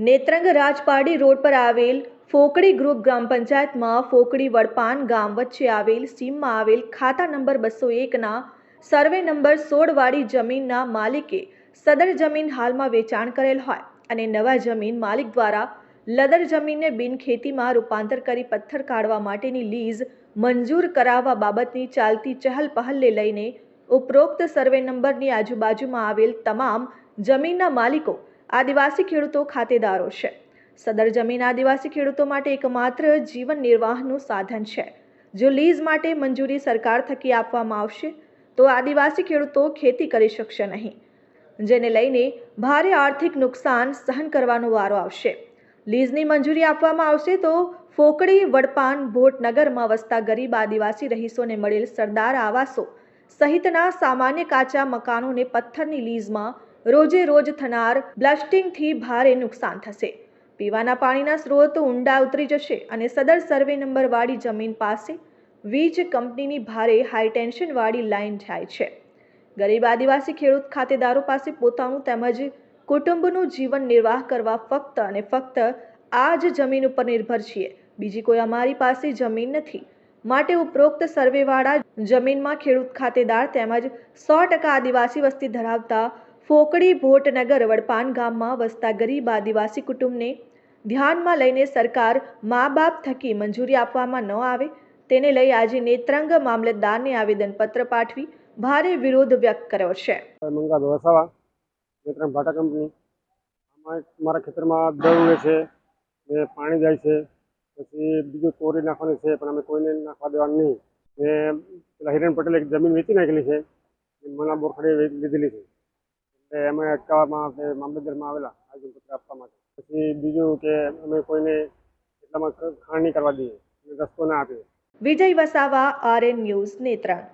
Netrang Rajpadi road પર આવેલ ફોકડી group ગ્રામ પંચાયતમાં ફોકડી વડપાન ગામ વચ્ચે આવેલ સીમમાં આવેલ ખાતા નંબર બસો એકના સર્વે નંબર સોળવાળી જમીનના માલિકે સદર જમીન હાલમાં વેચાણ કરેલ હોય અને નવા જમીન માલિક દ્વારા લદર જમીનને બિનખેતીમાં રૂપાંતર કરી પથ્થર કાઢવા માટેની લીઝ મંજૂર કરાવવા બાબતની ચાલતી ચહલ પહલને લઈને ઉપરોક્ત સર્વે નંબરની આજુબાજુમાં આવેલ તમામ જમીનના માલિકો આદિવાસી ખેડૂતો ખાતેદારો છે. સદર જમીન આદિવાસી ખેડૂતો માટે એકમાત્ર જીવન નિર્વાહનું સાધન છે. જો લીઝ માટે મંજૂરી સરકાર થકી આપવામાં આવશે, તો આદિવાસી ખેડૂતો ખેતી કરી શકશે નહીં. જેને લઈને ભારે આર્થિક નુકસાન સહન કરવાનો વારો આવશે. લીઝની મંજૂરી આપવામાં આવશે તો ફોકડી, વડપાન, ભોટનગરમાં વસતા ગરીબ આદિવાસી રહીશોને મળેલ સરદાર આવાસો સહિતના સામાન્ય કાચા મકાનોને પથ્થરની લીઝમાં રોજે રોજ થનાર બ્લાસ્ટિંગથી ભારે નુકસાન થશે. પીવાના પાણીના સ્ત્રોત ઊંડા ઉતરી જશે અને સદર સર્વે નંબરવાળી જમીન પાસે વીજ કંપનીની ભારે હાઈટેન્શનવાળી લાઇન જાય છે. ગરીબ આદિવાસી ખેડૂત ખાતેદારો પાસે પોતાનું તેમજ કુટુંબનું જીવન નિર્વાહ કરવા ફક્ત અને ફક્ત આ જ જમીન ઉપર નિર્ભર છીએ. બીજી કોઈ અમારી પાસે જમીન નથી. માટે ઉપરોક્ત સર્વેવાળા જમીનમાં ખેડૂત ખાતેદાર તેમજ સો ટકા આદિવાસી વસ્તી ધરાવતા ફોકડી ભોટનગર વડપાન ગામમાં વસતા ગરીબ આદિવાસી કુટુંબને ધ્યાનમાં લઈને સરકાર મા બાપ થકી મંજૂરી આપવામાં ન આવે, તેને લઈ આજે નેત્રંગ મામલતદારને આવેદનપત્ર પાઠવી ભારે વિરોધ વ્યક્ત કર્યો છે. મંગા વસાવા નેત્રમ ભાટા કંપની. મારા ખેતરમાં દર ઉડે છે ને પાણી જાય છે, પછી બીજું કોરી નાખવાની છે, પણ અમે કોઈને નાખવા દેવાનું નહીં. ને પેલા હિરેન પટેલે એક જમીન વેચી નાખેલી છે મના બોરખડે લીધેલી છે. એટલે અમે અટકાવવામાં મામલતદારમાં આવેલા આવેદનપત્ર આપવા માટે. પછી બીજું કે અમે કોઈને એટલામાં ખાણ નહીં કરવા દઈએ રસ્તો ના આપીએ. Vijay Vasava, RN news Netrang